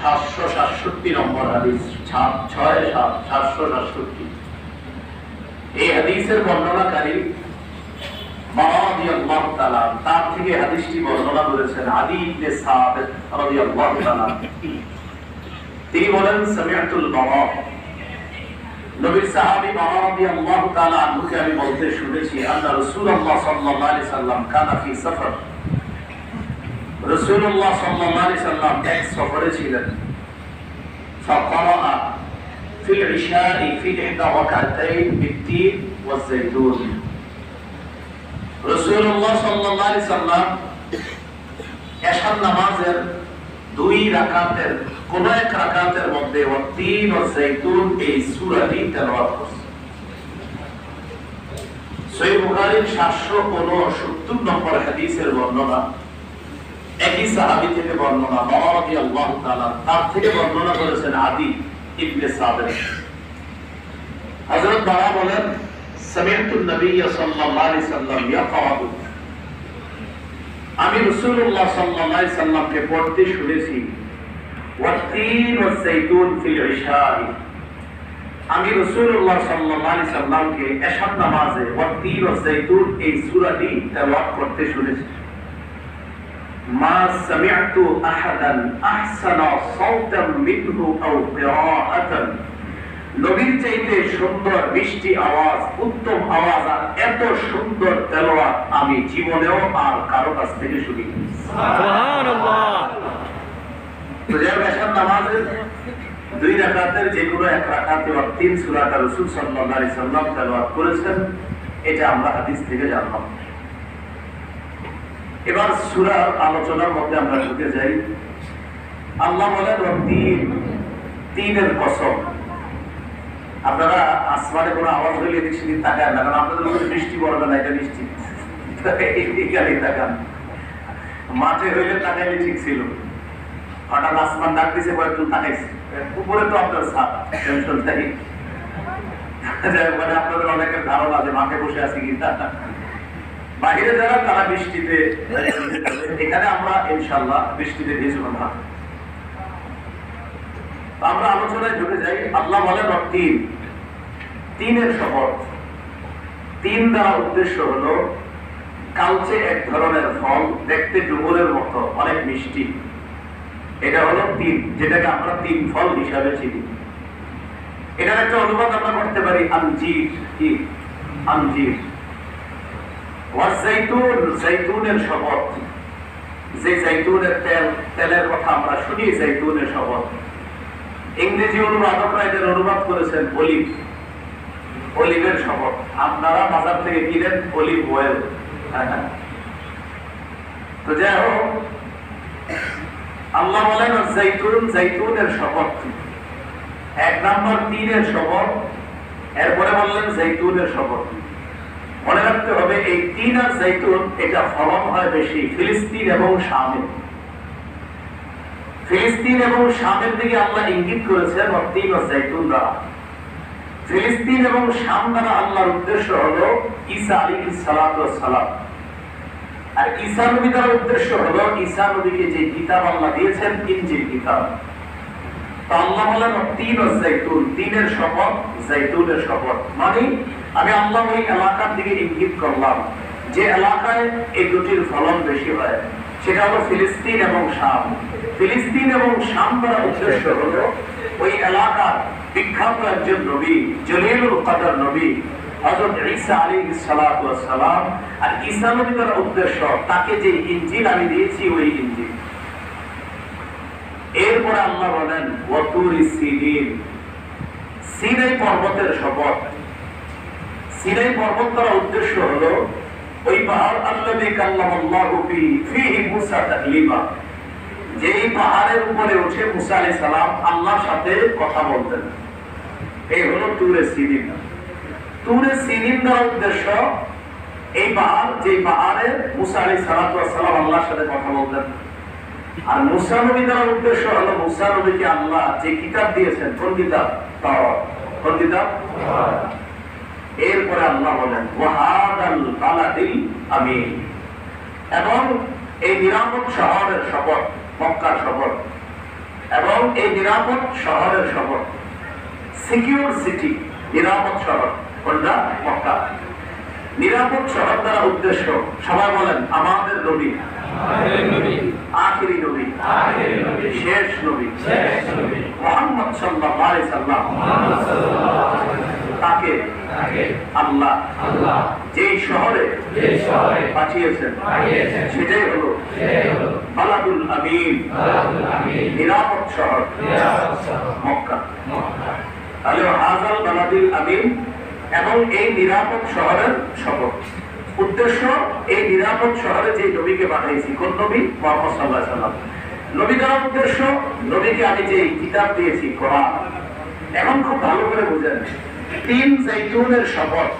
সাতশো সাতষট্টি নম্বর হাদিস ছয়, সাত, সাতশো সাতষট্টি। এই হাদিসের বর্ণনাকারী তার থেকে হাদিসটি বর্ণনা করেছেন আলী ইবনে তিনি বলেন, সামিআতুল বাবা নবীর সাহাবী বাবা রাদিয়াল্লাহু তাআলা আনহুকে আমি বলতে শুনেছি আল্লাহ রাসূলুল্লাহ সাল্লাল্লাহু আলাইহি সাল্লাম কানা ফি সফর। রাসূলুল্লাহ সাল্লাল্লাহু আলাইহি সাল্লাম এক সফরে ছিলেন فقرأ في العشاء في إحدى ركعتين بالتين والزيتون রসুল্লাহ সাল্লাল্লাহু আলাইহি সাল্লাম এশার নামাজের দুই রাকাতের কোন এক রাকাতের মধ্যে ও তিন ও জৈতুন এই সূরাটি তেলাওয়াত করছেন সহিহ বুখারীর 770 নম্বর হাদিসের বর্ণনা একই সাহাবি থেকে বর্ণনা মহারবি আল্লাহ তালা তার থেকে বর্ণনা করেছেন আদি ইবনে সাদের হজরত তারা বলেন সামিয়াতুল নবী সাল্লাল্লাহু আলাইহি সাল্লাম ইয়াকাহু আমি রাসূলুল্লাহ সাল্লাল্লাহু আলাইহি সাল্লামকে পড়তে শুনেছি ওয়াতিন ওয়াস সাইতুন ফিল ইশারি আমি রাসূলুল্লাহ সাল্লাল্লাহু আলাইহি সাল্লামকে নামাজে ওয়াতিন ওয়াস সাইতুন এই সূরাটি তেলাওয়াত করতে শুনেছি। মা সামি'তু আহাদান আহসানা মিনহু আও কিরাআতান। নবীর চাইতে সুন্দর মিষ্টি আওয়াজ উত্তম আওয়াজ আর এত সুন্দর তেলোয়াত আমি জীবনেও আর কারও কাছ থেকে শুনি নামাজের দুই রাকাতের যে কোনো এক রাকাতে বা তিন সুরাটা রসুল সাল্লাম তেলাওয়াত করেছেন এটা আমরা হাদিস থেকে জানলাম। এবার সূরার আলোচনার মধ্যে আমরা ঢুকে যাই। আল্লাহ বলেন তিন তিনের কসম। আপনারা আসমানে কোনো আওয়াজ তাকান না, কারণ আপনাদের উপরে বৃষ্টি পড়বে না, এটা নিশ্চিত তাকান। মাঠে হইলে তাকাইলে ঠিক ছিল। হঠাৎ আসমান ডাক দিছে কয়েকজন তাকাইছে উপরে তো আপনার সাপ টেনশন নাই। মানে আপনাদের অনেকের ধারণা যে মাঠে বসে আছে কি বাহিরে যারা, তারা বৃষ্টিতে এখানে আমরা ইনশাল্লাহ বৃষ্টিতে ভিজব না। আমরা আলোচনায় ঢুকে যাই। আল্লাহ বলেন তিন। তিনের শপথ। তিন দ্বারা উদ্দেশ্য হলো, কালচে এক ধরনের ফল দেখতে ডুমুরের মতো, অনেক মিষ্টি। এটা হলো তিন, যেটাকে আমরা তিন ফল হিসাবে চিনি। এটার একটা অনুবাদ আমরা করতে পারি, আনজির। কি? আনজির। ওয়াজাইতুন শপথ। যে জাইতুনের তেল, তেলের কথা আমরা শুনি জাইতুনের শপথ। ইংরেজি অনুবাদকরা এদের অনুবাদ করেছেন অলিভ। অলিভের শপথ। আপনারা বাজার থেকে কিনেন অলিভ অয়েল তো যাই হোক, আল্লাহ বলেন জাইতুন জাইতুনের শপথ। এক নম্বর তিনের শপথ, এরপরে বললেন জাইতুনের শপথ। মনে রাখতে হবে, এই তিন আর জাইতুন এটা ফলন হয় বেশি, ফিলিস্তিন এবং শামে ফিলিস্তিন এবং শামের দিকে আল্লাহ ইঙ্গিত করেছেন তিন ও জাইতুন দ্বারা। ফিলিস্তিন এবং শাম দ্বারা আল্লাহর উদ্দেশ্য হলো ঈসা আলী সালাম। আর ঈসা নবী দ্বারা উদ্দেশ্য হলো, ঈসা নবীকে যে কিতাব আল্লাহ দিয়েছেন ইনজিল কিতাব। তো আল্লাহ বলেন তিন ও জাইতুন তিনের শপথ জাইতুনের শপথ। মানে আমি আল্লাহ ওই এলাকার দিকে ইঙ্গিত করলাম যে এলাকায় এই দুটির ফলন বেশি হয়। সেটা হলো ফিলিস্তিন এবং শাম। ফিলিস্তিন এবং শাম দ্বারা উদ্দেশ্য হলো ওই এলাকার বিখ্যাত একজন নবী, জলিলুল কাদার নবী, হযরত ঈসা ওয়াস সালাম আর ঈসা নবী দ্বারা উদ্দেশ্য, তাকে যে ইনজিল আমি দিয়েছি ওই ইনজিল এরপরে আল্লাহ বলেন ওয়াতুরি সিনাই পর্বতের শপথ। সিনাই পর্বত দ্বারা উদ্দেশ্য হলো, ওই পাহাড় আল্লাযী কাল্লামাল্লাহু ফিহি মুসা তাকলিমা। যেই পাহাড়ের উপরে উঠে মুসা আলাইহিস সালাম আল্লাহর সাথে কথা বলতেন। এই হলো তুরে সিনিন তুরে সিনিন উদ্দেশ্য, এই পাহাড় যে পাহাড়ে মুসা আলাইহিস সালাম আল্লাহর সাথে কথা বলতেন। আর মুসা নবী দ্বারা উদ্দেশ্য হলো, মুসা নবীকে আল্লাহ যে কিতাব দিয়েছেন, কোন কিতাব? তাওরাত। কোন কিতাব? এরপরে আল্লাহ বলেন ওয়াহাদাল বালাদিল আমিন। এবং এই নিরাপদ শহরের শপথ মক্কার শপথ এবং এই নিরাপদ শহরের শহর সিকিউর সিটি নিরাপদ শহর কোনটা মক্কা। নিরাপদ শহর দ্বারা উদ্দেশ্য সবাই বলেন আমাদের নবী। আখিরি নবী। শেষ নবী। মোহাম্মদ আলাইহি সাল্লাম। আল্লাহ যেই শহরে পাঠিয়েছেন সেটাই হলো বালাদুল আমিন। নিরাপদ শহর। মক্কা। তাহলে হাজাল বালাদুল আমিন এবং এই নিরাপদ শহরের শপথ উদ্দেশ্য এই নিরাপদ শহরে যে নবীকে পাঠাইছি কোন নবী? মোহাম্মদ সাল্লাহ সাল্লাম। নবী উদ্দেশ্য নবীকে আমি যে কিতাব দিয়েছি কোরআন। এখন খুব ভালো করে বুঝেন। তিন জৈতুনের শপথ।